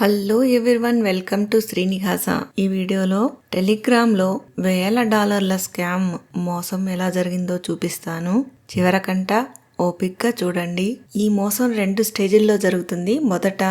Hello everyone welcome to Srinivasa ఈ వీడియోలో టెలిగ్రామ్లో వేల డాలర్ల స్కామ్ మోసం ఎలా జరిగిందో చూపిస్తాను. చివరకంట ఓపిక్గా చూడండి. ఈ మోసం రెండు స్టేజిల్లో జరుగుతుంది. మొదట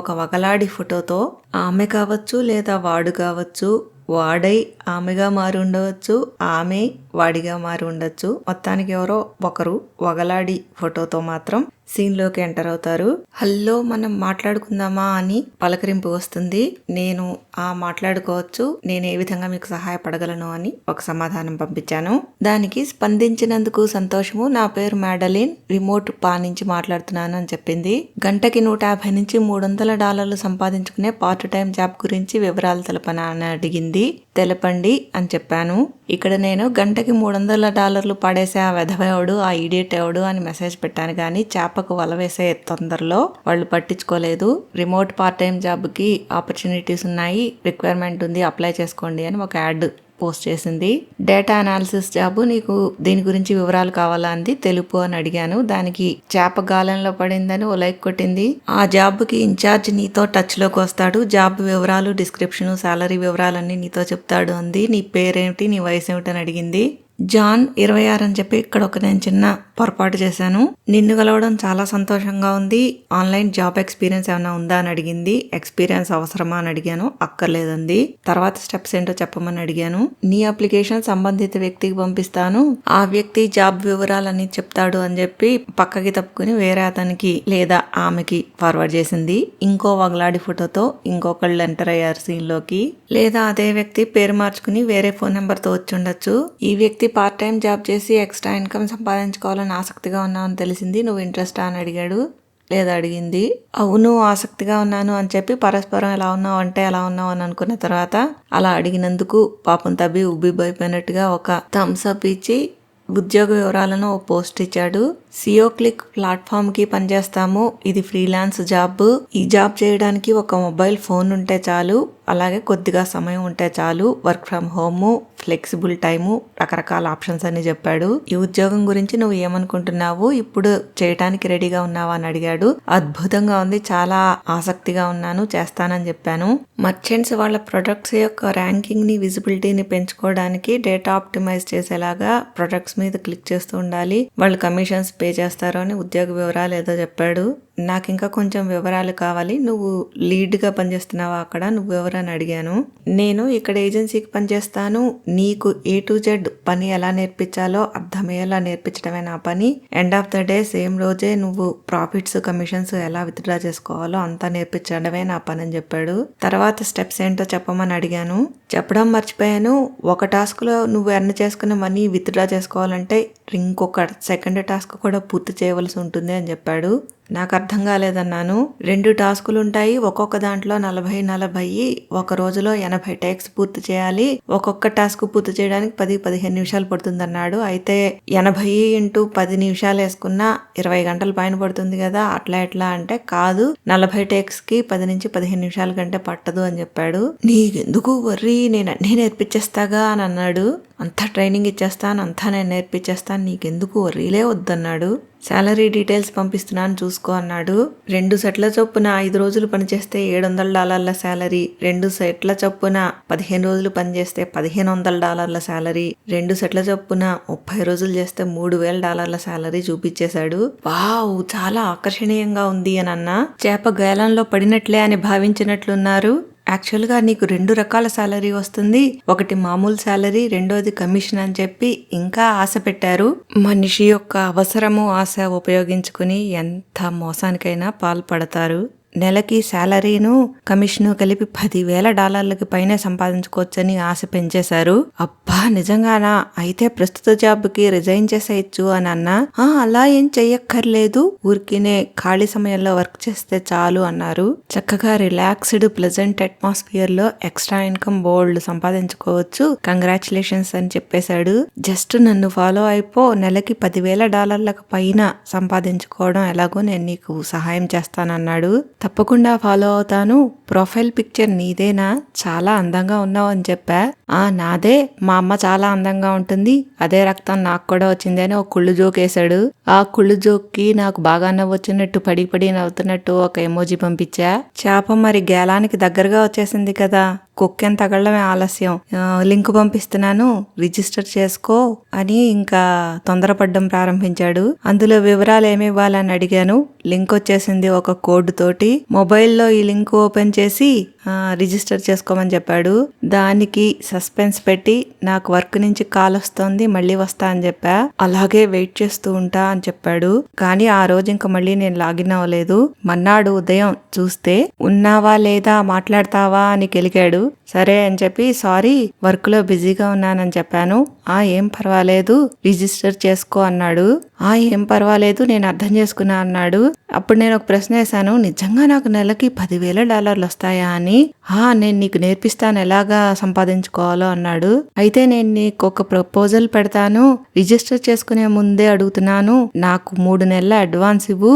ఒక వగలాడి ఫోటోతో ఆమె కావచ్చు లేదా వాడు కావచ్చు వాడై ఆమెగా మారి ఉండవచ్చు ఆమె వాడిగా మారి ఉండొచ్చు. మొత్తానికి ఎవరో ఒకరు వగలాడి ఫోటోతో మాత్రం సీన్లోకి ఎంటర్ అవుతారు. హల్లో మనం మాట్లాడుకుందామా అని పలకరింపు వస్తుంది. నేను ఆ మాట్లాడుకోవచ్చు నేను ఏ విధంగా మీకు సహాయపడగలను అని ఒక సమాధానం పంపించాను. దానికి స్పందించినందుకు సంతోషము. నా పేరు మ్యాడలిన్ రిమోట్ పా నుంచి మాట్లాడుతున్నాను అని చెప్పింది. గంటకి నూట యాభై నుంచి మూడు వందల డాలర్లు సంపాదించుకునే పార్ట్ టైం జాబ్ గురించి వివరాలు తెలపనా అని అడిగింది. తెలపండి అని చెప్పాను. ఇక్కడ నేను గంటకి మూడు వందల డాలర్లు పడేసే ఆ వెధవేవుడు ఆ ఇడియట్ ఎవడు అని మెసేజ్ పెట్టాను కానీ చేపకు వల వేసే తొందరలో వాళ్ళు పట్టించుకోలేదు. రిమోట్ పార్ట్ టైం జాబ్కి ఆపర్చునిటీస్ ఉన్నాయి రిక్వైర్మెంట్ ఉంది అప్లై చేసుకోండి అని ఒక యాడ్ పోస్ట్ చేసింది. డేటా అనాలిసిస్ జాబ్ నీకు దీని గురించి వివరాలు కావాలా అంది. తెలుపు అని అడిగాను. దానికి చేప గాలంలో పడిందని ఓ లైక్ కొట్టింది. ఆ జాబ్కి ఇన్ఛార్జ్ నీతో టచ్లోకి వస్తాడు. జాబ్ వివరాలు డిస్క్రిప్షన్ శాలరీ వివరాలన్నీ నీతో చెప్తాడు అంది. నీ పేరేమిటి? నీ వయసు ఏమిటి అని అడిగింది. జాన్ ఇరవై ఆరు అని చెప్పి ఇక్కడ ఒక నేను చిన్న పొరపాటు చేశాను. నిన్ను కలవడం చాలా సంతోషంగా ఉంది. ఆన్లైన్ జాబ్ ఎక్స్పీరియన్స్ ఏమైనా ఉందా అని అడిగింది. ఎక్స్పీరియన్స్ అవసరమా అని అడిగాను. అక్కర్లేదంది. తర్వాత స్టెప్స్ ఏంటో చెప్పమని అడిగాను. నీ అప్లికేషన్ సంబంధిత వ్యక్తికి పంపిస్తాను. ఆ వ్యక్తి జాబ్ వివరాలన్నీ చెప్తాడు అని చెప్పి పక్కకి తప్పుకుని వేరే అతనికి లేదా ఆమెకి ఫార్వర్డ్ చేసింది. ఇంకో వగలాడి ఫోటోతో ఇంకొకళ్ళు ఎంటర్ అయ్యారు సీన్లోకి లేదా అదే వ్యక్తి పేరు మార్చుకుని వేరే ఫోన్ నెంబర్తో వచ్చి ఉండొచ్చు. ఈ వ్యక్తి పార్ట్ టైం జాబ్ చేసి ఎక్స్ట్రా ఇన్కమ్ సంపాదించుకోవాలని ఆసక్తిగా ఉన్నావని తెలిసింది. నువ్వు ఇంట్రెస్ట్ అని అడిగాడు. లేదా అడిగింది. అవును ఆసక్తిగా ఉన్నాను అని చెప్పి పరస్పరం ఎలా ఉన్నావు అంటే ఎలా ఉన్నావు అని అనుకున్న తర్వాత అలా అడిగినందుకు పాపం తబ్బి ఉబ్బిపోయిపోయినట్టుగా ఒక థమ్స్ అప్ ఇచ్చి ఉద్యోగ వివరాలను ఓ పోస్ట్ ఇచ్చాడు. సియో క్లిక్ ప్లాట్ఫామ్కి పనిచేస్తాము. ఇది ఫ్రీలాన్స్ జాబ్ ఈ జాబ్ చేయడానికి ఒక మొబైల్ ఫోన్ ఉంటే చాలు. అలాగే కొద్దిగా సమయం ఉంటే చాలు. Work from home flexible time రకరకాల ఆప్షన్స్ అని చెప్పాడు. ఈ ఉద్యోగం గురించి నువ్వు ఏమనుకుంటున్నావు? ఇప్పుడు చేయడానికి రెడీగా ఉన్నావా అని అడిగాడు. అద్భుతంగా ఉంది. చాలా ఆసక్తిగా ఉన్నాను. చేస్తానని చెప్పాను. మర్చెంట్స్ వాళ్ళ ప్రొడక్ట్స్ యొక్క ర్యాంకింగ్ని విజిబిలిటీని పెంచుకోవడానికి డేటా ఆప్టిమైజ్ చేసేలాగా ప్రొడక్ట్స్ మీద క్లిక్ చేస్తూ ఉండాలి. వాళ్ళు కమిషన్స్ పే చేస్తారు అని ఉద్యోగ వివరాలు ఏదో చెప్పాడు. నాకు ఇంకా కొంచెం వివరాలు కావాలి. నువ్వు లీడ్గా పనిచేస్తున్నావా అక్కడ? నువ్వు ఎవరని అడిగాను. నేను ఇక్కడ ఏజెన్సీకి పనిచేస్తాను. నీకు ఏ టు జెడ్ పని ఎలా నేర్పించాలో అర్థమయ్యేలా నేర్పించడమే నా పని. End of the day same రోజే నువ్వు ప్రాఫిట్స్ కమిషన్స్ ఎలా విత్డ్రా చేసుకోవాలో అంతా నేర్పించడమే నా పని అని చెప్పాడు. తర్వాత స్టెప్స్ ఏంటో చెప్పమని అడిగాను. చెప్పడం మర్చిపోయాను. ఒక టాస్క్లో నువ్వు ఎర్న్ చేసుకున్న మనీ విత్డ్రా చేసుకోవాలంటే ఇంకొక సెకండ్ టాస్క్ కూడా పూర్తి చేయవలసి ఉంటుంది అని చెప్పాడు. నాకు అర్థం కాలేదన్నాను రెండు టాస్కులు ఉంటాయి ఒక్కొక్క దాంట్లో నలభై నలభై ఒక రోజులో ఎనభై టేక్స్ పూర్తి చేయాలి. ఒక్కొక్క టాస్క్ పూర్తి చేయడానికి పది పదిహేను నిమిషాలు పడుతుందన్నాడు. అయితే ఎనభై ఇంటూ పది నిమిషాలు వేసుకున్నా ఇరవై గంటల పైన పడుతుంది కదా అట్లా ఎట్లా అంటే కాదు నలభై టేక్స్కి పది నుంచి పదిహేను నిమిషాల కంటే పట్టదు అని చెప్పాడు. నీకెందుకు వర్రీ? నేను అన్నీ నేర్పించేస్తాగా అని అన్నాడు. అంతా ట్రైనింగ్ ఇచ్చేస్తాను అంతా నేను నేర్పించేస్తాను నీకెందుకు వర్రీలే వద్దన్నాడు. శాలరీ డీటెయిల్స్ పంపిస్తున్నాను చూసుకో అన్నాడు. రెండు సెట్ల చొప్పున ఐదు రోజులు పనిచేస్తే ఏడు వందల డాలర్ల శాలరీ రెండు సెట్ల చొప్పున పదిహేను రోజులు పనిచేస్తే పదిహేను వందల డాలర్ల శాలరీ రెండు సెట్ల చొప్పున ముప్పై రోజులు చేస్తే మూడు వేల డాలర్ల శాలరీ చూపించేశాడు. వావ్ చాలా ఆకర్షణీయంగా ఉంది అని అన్న చేప గేలంలో పడినట్లే అని భావించినట్లున్నారు. యాక్చువల్గా నీకు రెండు రకాల శాలరీ వస్తుంది. ఒకటి మామూలు శాలరీ రెండోది కమిషన్ అని చెప్పి ఇంకా ఆశ పెట్టారు. మనిషి యొక్క అవసరము ఆశ ఉపయోగించుకుని ఎంత మోసానికైనా పాల్పడతారు. నెలకి శాలరీను కమిషను కలిపి పదివేల డాలర్లకి పైనే సంపాదించుకోవచ్చని ఆశ పెంచేశారు. అబ్బా నిజంగానా? అయితే ప్రస్తుత జాబ్కి రిజైన్ చేసేయచ్చు అని అన్నా. "ఆ, అలా ఏం చెయ్యక్కర్లేదు. ఊరికినే ఖాళీ సమయంలో వర్క్ చేస్తే చాలు అన్నారు. చక్కగా రిలాక్స్డ్ ప్లెజెంట్ అట్మాస్ఫియర్లో ఎక్స్ట్రా ఇన్కమ్ బోల్డ్ సంపాదించుకోవచ్చు. కంగ్రాచులేషన్స్ అని చెప్పేశాడు. జస్ట్ నన్ను ఫాలో అయిపో నెలకి పదివేల డాలర్లకు పైన సంపాదించుకోవడం ఎలాగో నేను నీకు సహాయం చేస్తానన్నాడు. తప్పకుండా ఫాలో అవుతాను. ప్రొఫైల్ పిక్చర్ నీదేనా? చాలా అందంగా ఉన్నావు అని చెప్పా. ఆ నాదే మా అమ్మ చాలా అందంగా ఉంటుంది. అదే రక్తం నాకు కూడా వచ్చింది అని ఒక కుళ్ళు జోక్ వేశాడు. ఆ కుళ్ళు జోక్కి నాకు బాగా నవ్వొచ్చినట్టు పడి పడి నవ్వుతున్నట్టు ఒక ఎమోజీ పంపించా. చేప మరి గేలానికి దగ్గరగా వచ్చేసింది కదా కుక్కెన్ తగలడమే ఆలస్యం. లింక్ పంపిస్తున్నాను రిజిస్టర్ చేసుకో అని ఇంకా తొందరపడడం ప్రారంభించాడు. అందులో వివరాలు ఏమి ఇవ్వాలని అడిగాను. లింక్ వచ్చేసింది ఒక కోడ్ తోటి. మొబైల్లో ఈ లింక్ ఓపెన్ చేసి రిజిస్టర్ చేసుకోమని చెప్పాడు. దానికి సస్పెన్స్ పెట్టి నాకు వర్క్ నుంచి కాల్ వస్తోంది మళ్ళీ వస్తా అని చెప్పా. అలాగే వెయిట్ చేస్తూ ఉంటా అని చెప్పాడు. కానీ ఆ రోజు ఇంకా మళ్ళీ నేను లాగిన్ అవ్వలేదు. మన్నాడు ఉదయం చూస్తే ఉన్నావా లేదా? మాట్లాడతావా? అని గెలిగాడు సరే అని చెప్పి సారీ వర్క్లో బిజీగా ఉన్నానని చెప్పాను. ఆ ఏం పర్వాలేదు రిజిస్టర్ చేసుకో అన్నాడు. ఆ ఏం పర్వాలేదు నేను అర్థం చేసుకున్నా అన్నాడు. అప్పుడు నేను ఒక ప్రశ్న వేశాను నిజంగా నాకు నెలకి పదివేల డాలర్లు వస్తాయా అని? ఆ నేను నీకు నేర్పిస్తాను ఎలాగా సంపాదించుకోవాలో అన్నాడు. అయితే నేను నీకు ఒక ప్రపోజల్ పెడతాను రిజిస్టర్ చేసుకునే ముందే అడుగుతున్నాను నాకు మూడు నెలల అడ్వాన్స్ ఇవ్వు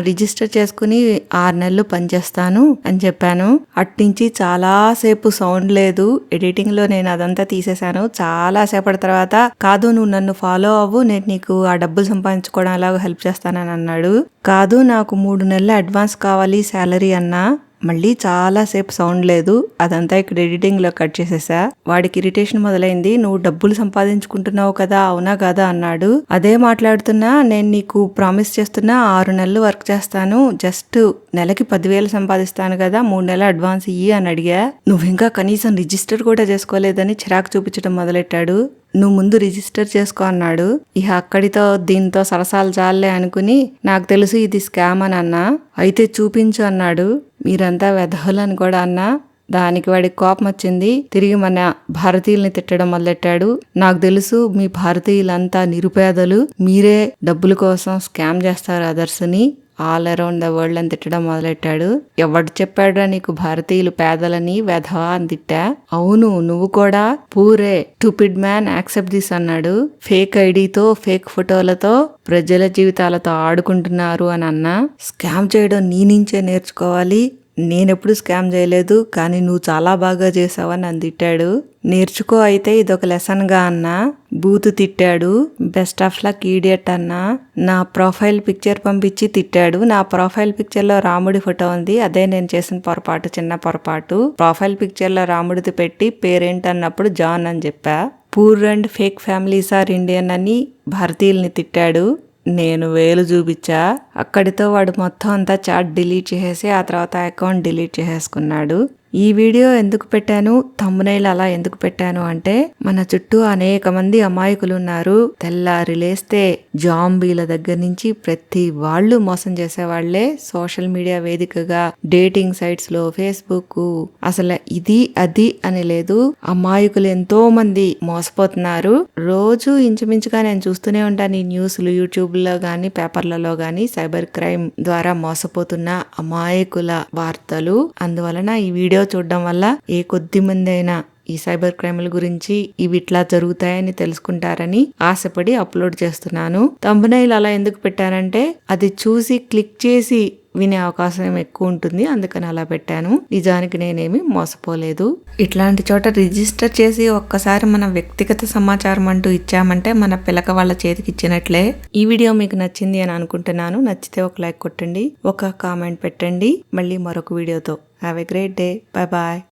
రిజిస్టర్ చేసుకుని ఆరు నెలలు పనిచేస్తాను అని చెప్పాను. అట్నుంచి చాలాసేపు సౌండ్ లేదు ఎడిటింగ్లో నేను అదంతా తీసేశాను చాలా సేపటి తర్వాత కాదు నువ్వు నన్ను ఫాలో అవ్వు నేను నీకు ఆ డబ్బులు సంపాదించుకోవడం ఎలాగో హెల్ప్ చేస్తానని అన్నాడు. కాదు నాకు మూడు నెలల అడ్వాన్స్ కావాలి శాలరీ అన్నా. మళ్ళీ చాలా సేపు సౌండ్ లేదు. అదంతా ఇక్కడ ఎడిటింగ్లో కట్ చేసేసా. వాడికి ఇరిటేషన్ మొదలైంది. నువ్వు డబ్బులు సంపాదించుకుంటున్నావు కదా అవునా కదా? అన్నాడు. అదే మాట్లాడుతున్నా. నేను నీకు ప్రామిస్ చేస్తున్నా. ఆరు నెలలు వర్క్ చేస్తాను. జస్ట్ నెలకి పదివేలు సంపాదిస్తాను కదా మూడు నెలల అడ్వాన్స్ ఇయ్యి అని అడిగా. నువ్వు ఇంకా కనీసం రిజిస్టర్ కూడా చేసుకోలేదని చిరాకు చూపించడం మొదలెట్టాడు. నువ్వు ముందు రిజిస్టర్ చేసుకో అన్నాడు. ఇక అక్కడితో దీంతో సరసాలు చాలే అనుకుని నాకు తెలుసు ఇది స్కామ్ అని అన్నా. అయితే చూపించు అన్నాడు. మీరంతా వెధవులని కూడా అన్నా. దానికి వాడికి కోపం వచ్చింది తిరిగి మన భారతీయుల్ని తిట్టడం మొదలెట్టాడు. నాకు తెలుసు మీ భారతీయులంతా నిరుపేదలు. మీరే డబ్బుల కోసం స్కామ్ చేస్తారు అదర్స్ని ఆల్ అరౌండ్ ద వరల్డ్ అని తిట్టడం మొదలెట్టాడు. ఎవడు చెప్పాడురా నీకు భారతీయులు పేదలని వెధవా అని తిట్టా? అవును నువ్వు కూడా pure stupid man accept this అన్నాడు. ఫేక్ ఐడితో ఫేక్ ఫోటోలతో ప్రజల జీవితాలతో ఆడుకుంటున్నారు అని అన్నా. స్కామ్ చేయడం నీ నుంచే నేర్చుకోవాలి. నేనెప్పుడు స్కామ్ చేయలేదు కానీ నువ్వు చాలా బాగా చేసావని నన్ను తిట్టాడు. నేర్చుకో అయితే ఇదొక లెసన్గా అన్నా. బూతు తిట్టాడు. బెస్ట్ ఆఫ్ లక్ ఈడియట్ అన్నా. నా ప్రొఫైల్ పిక్చర్ పంపించి తిట్టాడు. నా ప్రొఫైల్ పిక్చర్లో రాముడి ఫోటో ఉంది. అదే నేను చేసిన పొరపాటు చిన్న పొరపాటు. ప్రొఫైల్ పిక్చర్లో రాముడిది పెట్టి పేరేంటి అన్నప్పుడు జాన్ అని చెప్పా. Poor and fake families are Indian అని భారతీయుల్ని తిట్టాడు. నేను వేలు చూపించా. అక్కడితో వాడు మొత్తం అంతా చాట్ డిలీట్ చేసేసి ఆ తర్వాత అకౌంట్ డిలీట్ చేసేసుకున్నాడు. ఈ వీడియో ఎందుకు పెట్టాను? తమ్మునైలు అలా ఎందుకు పెట్టాను అంటే మన చుట్టూ అనేక మంది అమాయకులు ఉన్నారు తెల్లారి లేస్తే జాంబీల దగ్గర నుంచి ప్రతి వాళ్ళు మోసం చేసేవాళ్ళే సోషల్ మీడియా వేదికగా డేటింగ్ సైట్స్లో ఫేస్బుక్ అసలు ఇది అది అని లేదు. అమాయకులు ఎంతో మంది మోసపోతున్నారు. రోజు ఇంచుమించుగా నేను చూస్తూనే ఉంటాను ఈ న్యూస్లు యూట్యూబ్లో పేపర్లలో కానీ సైబర్ క్రైమ్ ద్వారా మోసపోతున్న అమాయకుల వార్తలు. అందువలన ఈ వీడియో వీడియో చూడడం వల్ల ఏ కొద్ది మంది అయినా ఈ సైబర్ క్రైమ్ల గురించి ఇవి ఇట్లా జరుగుతాయని తెలుసుకుంటారని ఆశపడి అప్లోడ్ చేస్తున్నాను. తంబనైల్ అలా ఎందుకు పెట్టానంటే అది చూసి క్లిక్ చేసి వినే అవకాశం ఎక్కువ ఉంటుంది. అందుకని అలా పెట్టాను. నిజానికి నేనేమి మోసపోలేదు. ఇట్లాంటి చోట రిజిస్టర్ చేసి ఒక్కసారి మన వ్యక్తిగత సమాచారం అంటూ ఇచ్చామంటే మన పిలక వాళ్ళ చేతికి ఇచ్చినట్లే. ఈ వీడియో మీకు నచ్చింది అని అనుకుంటున్నాను. నచ్చితే ఒక లైక్ కొట్టండి. ఒక కామెంట్ పెట్టండి. మళ్ళీ మరొక వీడియోతో. Have a great day. Bye bye.